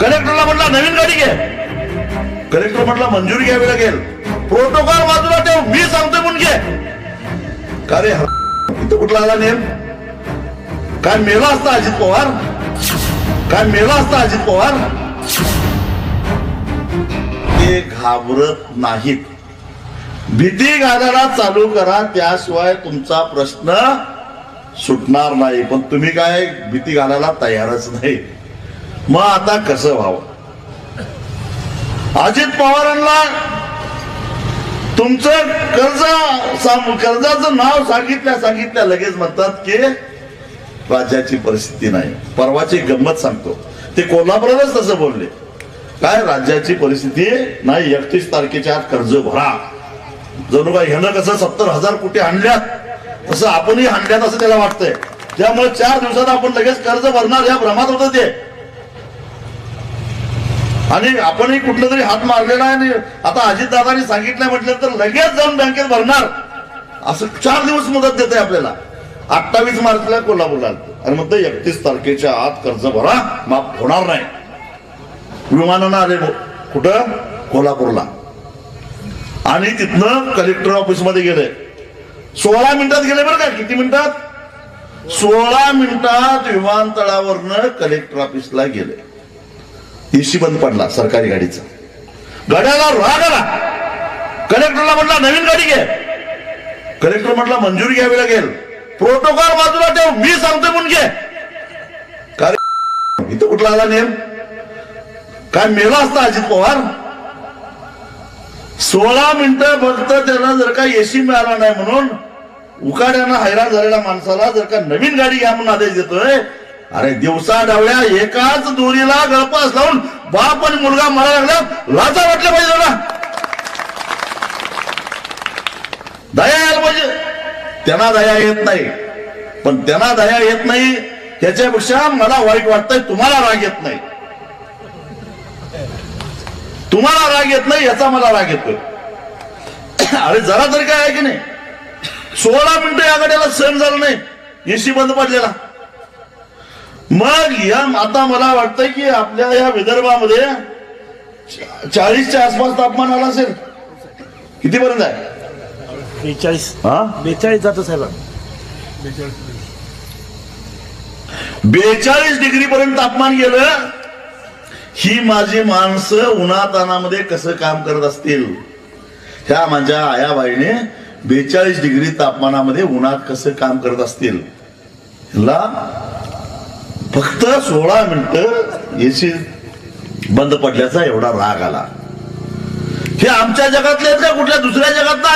कलेक्टरला म्हटला नवीन गाडी घे. कलेक्टर म्हटला मंजुरी घ्यावी लागेल. प्रोटोकॉल बाजूला ठेव मी सांगतोय म्हणून घे. का रे इथं कुठला आला नेम? काय मेला असता अजित पवार? काय मेला असता अजित पवार? ते घाबरत नाहीत. भीती घालायला चालू करा त्याशिवाय तुमचा प्रश्न सुटणार नाही. पण तुम्ही काय भीती घालायला तयारच नाही. मग आता कसं व्हावं? अजित पवारांना तुमचं कर्ज कर्जाचं नाव सांगितल्या सांगितल्या लगेच म्हणतात की राज्याची परिस्थिती नाही. परवाची गंमत सांगतो. ते कोल्हापुरातच तसं बोलले. काय राज्याची परिस्थिती नाही? एकतीस तारखेच्या आत कर्ज भरा. जणू काय ह्यानं कसं सत्तर हजार कोटी आणल्यात? तसं आपणही आणल्यात असं त्याला वाटतंय. त्यामुळे चार दिवसात आपण लगेच कर्ज भरणार या भ्रमात होतं ते. आणि आपणही कुठलं तरी हात मारलेला आहे आणि आता अजितदादांनी सांगितलं म्हटलं तर लगेच जाऊन बँकेत भरणार. असं चार दिवस मुदत देते आपल्याला. अठ्ठावीस मार्चला कोल्हापूरला. आणि मग एकतीस तारखेच्या आत कर्ज भरा माफ होणार नाही. विमानानं आले कुठं? कोल्हापूरला. आणि तिथनं कलेक्टर ऑफिसमध्ये गेले. सोळा मिनिटात गेले बरं का? किती मिनिटात? सोळा मिनिटात विमानतळावरनं कलेक्टर ऑफिसला गेले. एसी बंद पडला सरकारी गाडीचा. गाड्याला राग आला. कलेक्टरला म्हटला नवीन गाडी घे. कलेक्टर म्हटला मंजुरी घ्यावी लागेल. प्रोटोकॉल बाजूला ठेव मी सांगतोय म्हणून घे. का इथं कुठला आला नेम? काय मेला असता अजित पवार? सोळा मिनिटं फक्त त्याला जर का एसी मिळाला नाही म्हणून उकाड्यानं हैराण झालेल्या माणसाला जर का नवीन गाडी घ्या म्हणून आदेश देतोय अरे दिवसा डावल्या एकाच दोरीला गळपास लावून बाप आणि मुलगा मला लागला लाजा वाटल्या पाहिजे ना दया यायला पाहिजे. त्यांना दया येत नाही. पण त्यांना दया येत नाही त्याच्यापेक्षा मला वाईट वाटतंय तुम्हाला राग येत नाही. तुम्हाला राग येत नाही याचा मला राग येतोय. अरे जरा तरी काय आहे की नाही? सोळा मिनिटं या गाड्याला सहन झालं नाही. एसी बंद पडलेला. मग या आता मला वाटतंय की आपल्या या विदर्भामध्ये चाळीसच्या आसपास तापमान आलं असेल. किती पर्यंत आहे? बेचाळीस. हा? बेचाळीस जातं साहेब बेचाळीस डिग्री पर्यंत तापमान गेलं ही माझी माणसं उन्हातानामध्ये कसं काम करत असतील? ह्या माझ्या आयाबाईने बेचाळीस डिग्री तापमानामध्ये उन्हात कसं काम करत असतील? ह्याला फक्त सोळा मिनिट एसी बंद पडल्याचा एवढा राग आला. हे आमच्या जगातले का कुठल्या दुसऱ्या जगात